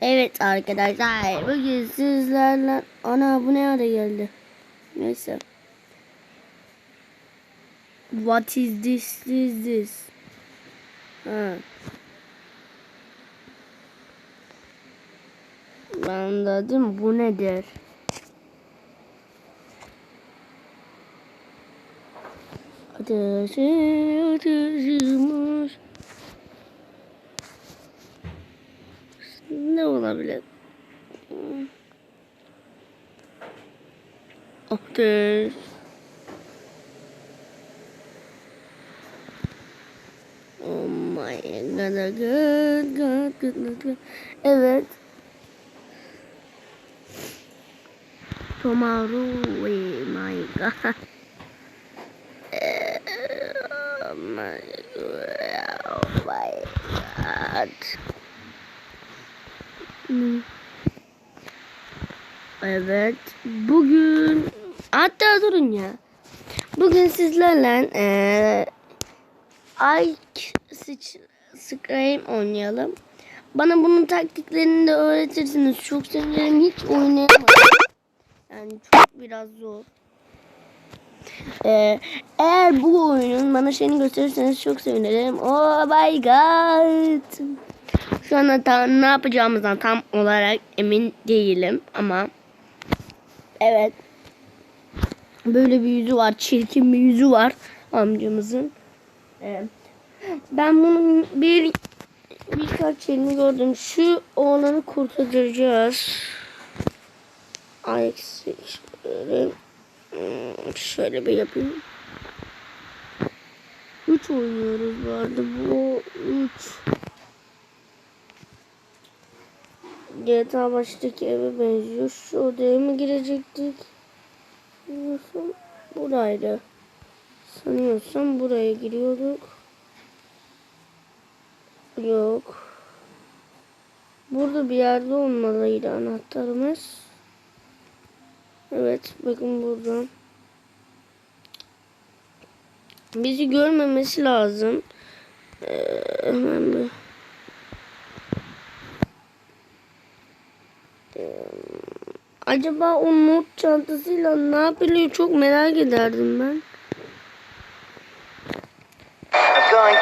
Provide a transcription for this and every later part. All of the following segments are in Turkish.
Evet arkadaşlar bugün sizlerle ana bu ne ara geldi. Neyse. What is this is this? Ha. Ben dedim bu nedir? Ateşi ateşimiz Ne olabilir? Ateş. Oh my god, good, good, good, good, good. Evet. Tomorrow, oh my god. Oh my god. Oh my god. Evet. Bugün hatta durun ya. Bugün sizlerle Ike Sıç- Scream oynayalım. Bana bunun taktiklerini de öğretirsiniz. Çok sevinirim. Hiç oynayamadım. Yani çok biraz zor. Eee, eğer bu oyunun bana şeyini gösterirseniz çok sevinirim. Oh my god. Şu anda tam ne yapacağımızdan tam olarak emin değilim ama evet. Böyle bir yüzü var çirkin bir yüzü var amcamızın. Ben bunun bir birkaç şeyini gördüm. Şu oğlanı kurtaracağız. Alex şöyle, hmm, şöyle bir yapayım. 3 oynuyoruz arada. Bu 3 GTA baştaki eve benziyor. Şu odaya mı girecektik? Sanıyorsam buraydı. Sanıyorsam buraya giriyorduk. Yok. Burada bir yerde olmalıydı anahtarımız. Evet bakın buradan. Bizi görmemesi lazım. Ee, hemen bir Acaba o not çantasıyla ne yapılıyor çok merak ederdim ben. Going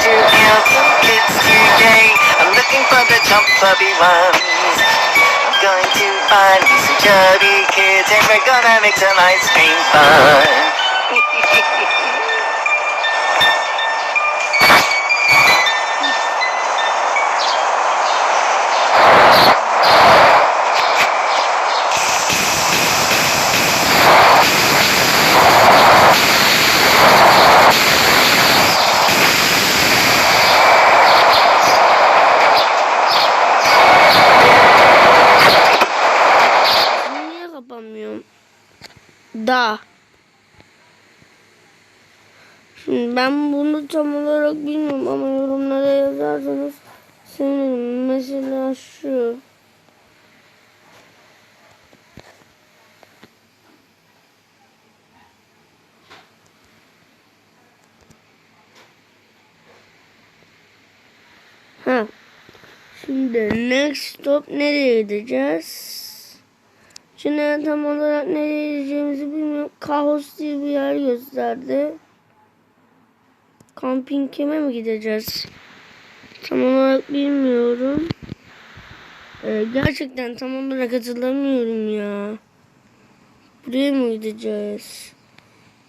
to find me some chubby kids and we're gonna make some ice cream fun. Niye kapanmıyorum? Da. Şimdi ben bunu tam olarak bilmiyorum ama yorumlara yazarsanız sevinirim. Mesela şu. Ha. Şimdi next stop nereye gideceğiz? Şimdi tam olarak nereye gideceğimizi bilmiyorum. Kaos diye bir yer gösterdi. Camping kime mi gideceğiz? Tam olarak bilmiyorum. Ee, gerçekten tam olarak hatırlamıyorum ya. Buraya mı gideceğiz?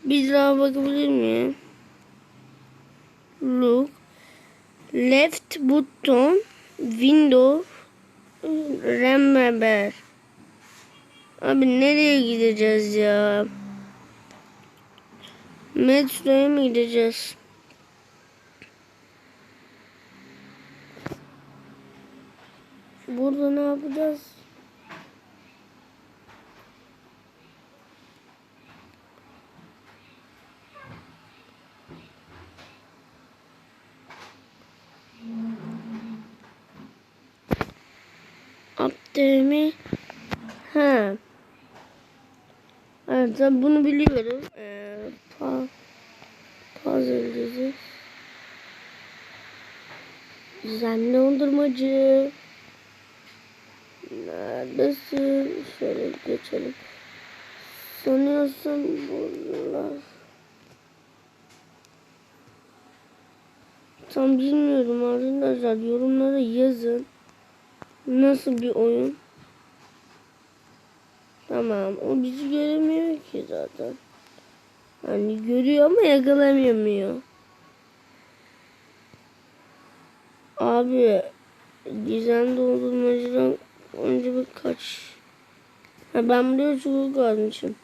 Bir daha bakabilir miyim? Look. Left button. Window. Remember. Abi nereye gideceğiz ya? Metroya mı gideceğiz? Burada ne yapacağız? Abdemi Ha. Evet bunu biliyorum. Ee, pa puzzle dizi. Düzenli dondurmacı. Neredesin? Şöyle geçelim. Sanıyorsun buralar. Tam bilmiyorum arkadaşlar. Yorumlara yazın. Nasıl bir oyun? Tamam. O bizi göremiyor ki zaten. Hani görüyor ama yakalayamıyor. Abi gizem doldurmacıdan önce bir kaç. Ha, ben buraya çubuk almışım.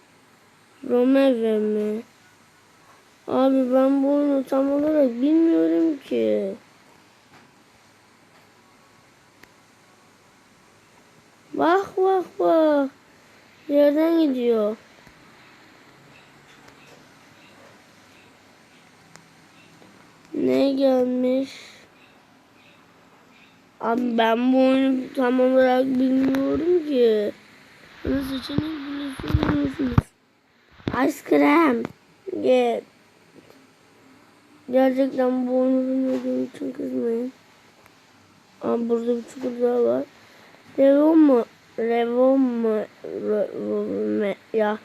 Romeve mi? Abi ben bu oyunu tam olarak bilmiyorum ki. Bak bak bak. Yerden gidiyor. Ne gelmiş? Abi ben bu oyunu tam olarak bilmiyorum ki. Bana seçenek biliyorsunuz. Ice cream. Get. Gerçekten bu oyunu bilmediğim için kızmayın. Ama burada bir çukur daha var. Revon mu? Revon mu? Revon mu? Ya.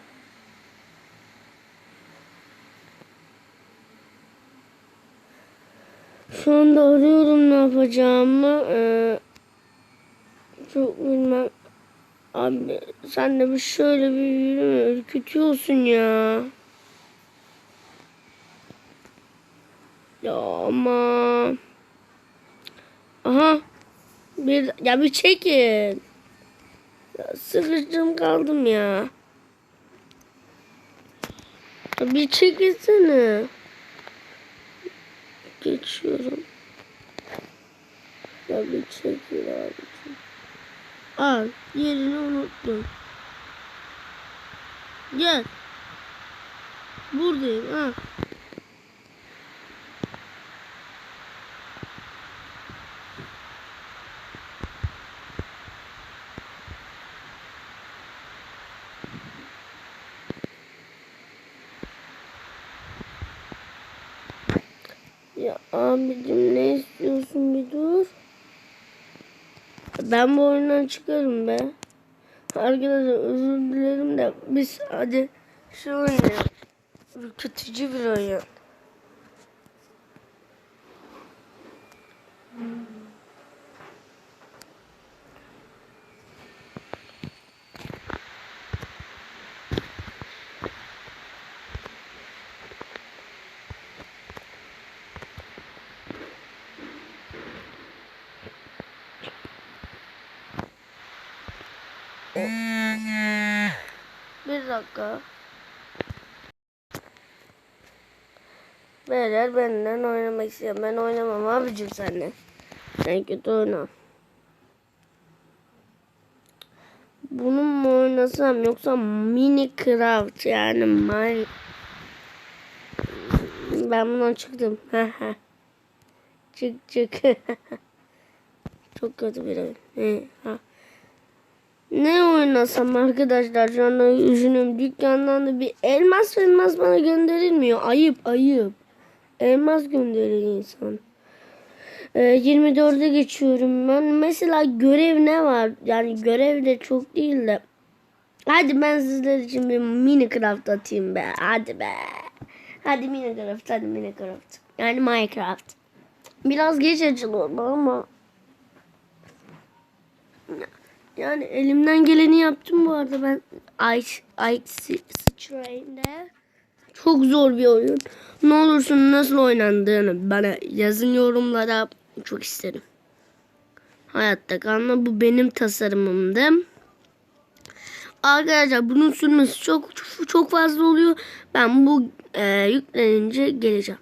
Şu anda arıyorum ne yapacağımı. Ee, çok bilmem. Abi sen de bir şöyle bir yürüme. Ürkütüyorsun ya. Ya ama. Aha. Bir, ya bir çekin. Ya sıkıştım kaldım ya. bir çekilsene. Geçiyorum. Ya bir çekil abicim. Al yerini unuttum. Gel. Buradayım ha. Ya abicim ne istiyorsun bir dur. Ben bu oyundan çıkarım be. Arkadaşlar özür dilerim de biz hadi şu oynayalım. Ürkütücü bir oyun. Bir dakika. Beyler benden oynamak istiyorum. Ben oynamam abicim seninle. Sen kötü oyna. Bunu mu oynasam yoksa Minecraft yani Mine... Ben bundan çıktım. çık çık. Çok kötü bir oyun. Ha. Ne oynasam arkadaşlar şu anda üzünüm dükkandan da bir elmas elmas bana gönderilmiyor. Ayıp ayıp. Elmas gönderir insan. Ee, 24'e geçiyorum ben. Mesela görev ne var? Yani görev de çok değil de. Hadi ben sizler için bir Minecraft atayım be. Hadi be. Hadi Minecraft hadi Minecraft. Yani Minecraft. Biraz geç açılıyor ama yani elimden geleni yaptım bu arada ben Ice, Ice Strain'de. Çok zor bir oyun. Ne olursun nasıl oynandığını bana yazın yorumlara çok isterim. Hayatta kalma bu benim tasarımımdı. Arkadaşlar bunun sürmesi çok çok fazla oluyor. Ben bu e, yüklenince geleceğim.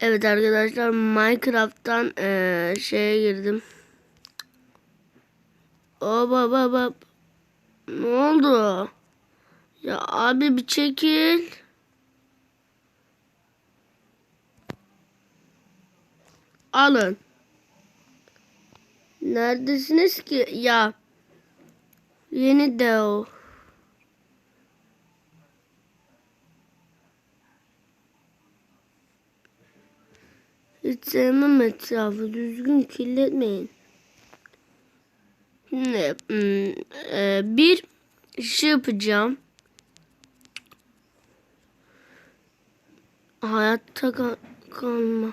Evet arkadaşlar Minecraft'tan e, şeye girdim. Hop hop. Ne oldu? Ya abi bir çekil. Alın. Neredesiniz ki? Ya. Yeni de o. Hiç sevmem etrafı. Düzgün kirletmeyin. E, bir şey yapacağım. Hayatta kal- kalma.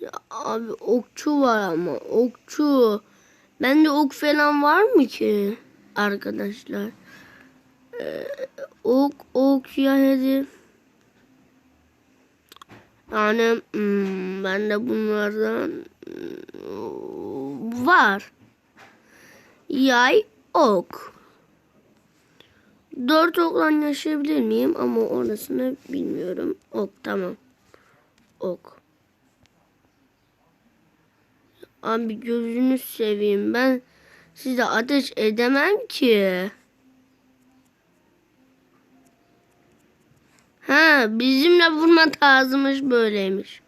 Ya abi okçu var ama okçu. Bende ok falan var mı ki arkadaşlar? Ee, ok ok ya hadi. Yani hmm, bende bunlardan var. Yay ok. Dört okla yaşayabilir miyim? Ama orasını bilmiyorum. Ok tamam. Ok. Abi gözünü seveyim. Ben size ateş edemem ki. Ha bizimle vurma tarzımız böyleymiş.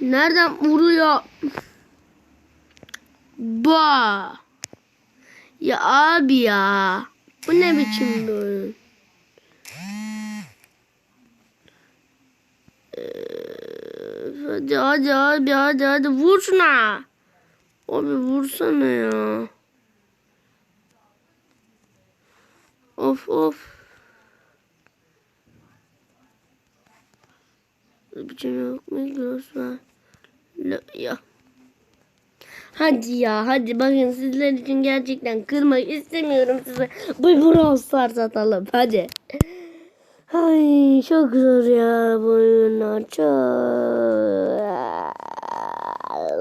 Nereden vuruyor? Ba. Ya abi ya. Bu ne biçim bir oyun? Ee, Hadi hadi hadi hadi hadi vur şuna. Abi vursana ya. Of of. Biçim yok mu var. Ya. Hadi ya hadi bakın sizler için gerçekten kırmak istemiyorum size. Bu Brawl Stars atalım hadi. Ay çok zor ya bu oyunlar çok.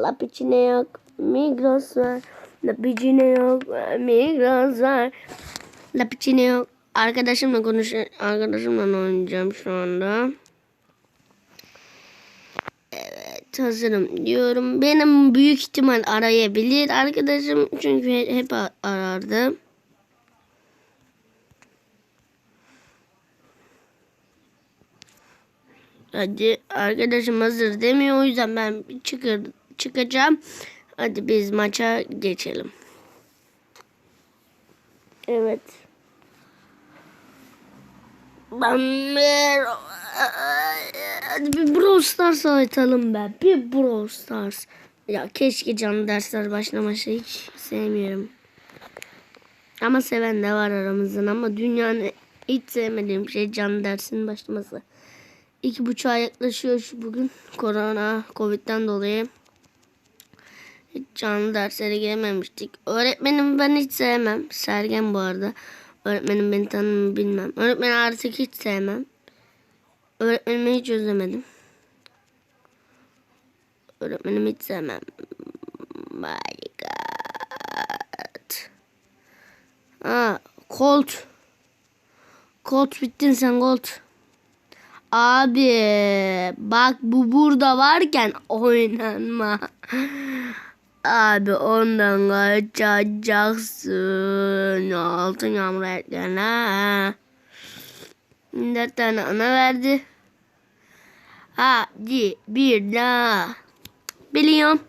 Lap içine yok. Migros var. Lap içine yok. Migros var. Lap içine yok. Arkadaşımla konuş arkadaşımla oynayacağım şu anda. Hazırım diyorum. Benim büyük ihtimal arayabilir arkadaşım çünkü hep arardı. Hadi arkadaşım hazır demiyor o yüzden ben çıkır, çıkacağım. Hadi biz maça geçelim. Evet. Ben bir... Brawl Stars oynatalım be. Bir Brawl Stars. Ya keşke canlı dersler başlaması hiç sevmiyorum. Ama seven de var aramızdan ama dünyanın hiç sevmediğim şey canlı dersin başlaması. İki buçuğa yaklaşıyor şu bugün. Korona, Covid'den dolayı. Hiç canlı derslere girememiştik. Öğretmenim ben hiç sevmem. Sergen bu arada. Öğretmenim beni tanımı bilmem. Öğretmeni artık hiç sevmem. Öğretmenimi hiç özlemedim. Öğretmenimi hiç sevmem. My God. Ha, Colt. Colt bittin sen Colt. Abi bak bu burada varken oynanma. Abi ondan kaçacaksın. Altın yağmur etlerine. Dört tane ana verdi. Hadi bir daha. Biliyorum.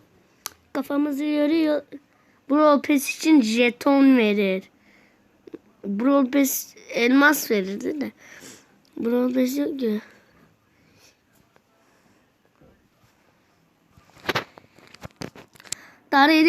Kafamızı yoruyor. Brawl Pass için jeton verir. Brawl Pass elmas verirdi de. Brawl Pass yok ki. Dari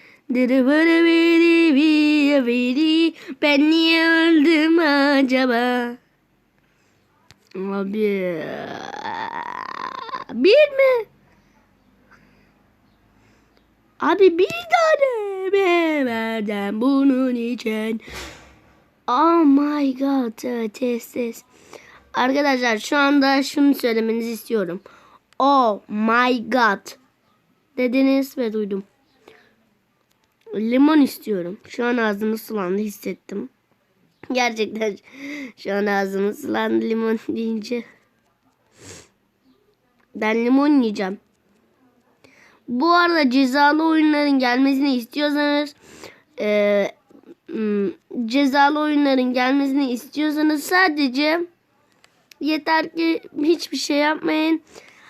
biri biri biri biri Ben niye öldüm acaba? Abi Bir mi? Abi bir tane mi verdim bunun için? Oh my god test test. Arkadaşlar şu anda şunu söylemenizi istiyorum. Oh my god. Dediniz ve duydum. Limon istiyorum. Şu an ağzım sulandı hissettim. Gerçekten şu an ağzım sulandı limon deyince. Ben limon yiyeceğim. Bu arada cezalı oyunların gelmesini istiyorsanız eee, hmm, cezalı oyunların gelmesini istiyorsanız sadece yeter ki hiçbir şey yapmayın.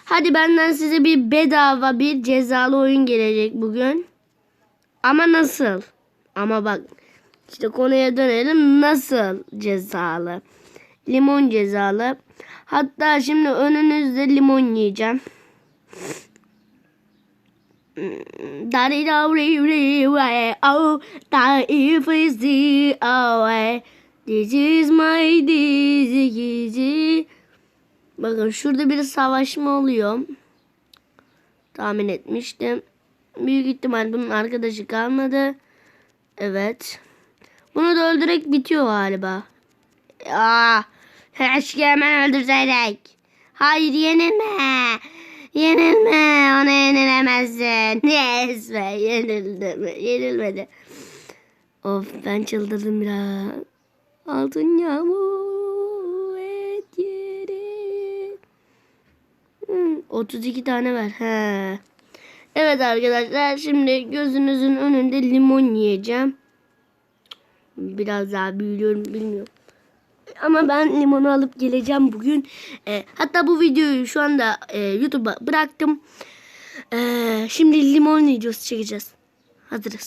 Hadi benden size bir bedava bir cezalı oyun gelecek bugün. Ama nasıl? Ama bak işte konuya dönelim. Nasıl cezalı? Limon cezalı. Hatta şimdi önünüzde limon yiyeceğim. Do re re way oh if is the away This is my disease Bakın şurada bir savaşma oluyor. Tahmin etmiştim. Büyük ihtimal bunun arkadaşı kalmadı. Evet. Bunu da öldürerek bitiyor galiba. Aa, keşke hemen öldürseydik. Hayır yenilme. Yenilme. Ona yenilemezsin. Yes be yenildi? Yenilmedi. Of ben çıldırdım biraz. Altın yağmur et yeri. Hmm, 32 tane ver. He. Evet arkadaşlar şimdi gözünüzün önünde limon yiyeceğim. Biraz daha büyüyorum bilmiyorum. Ama ben limonu alıp geleceğim bugün. E, hatta bu videoyu şu anda e, YouTube'a bıraktım. E, şimdi limon videosu çekeceğiz. Hazırız.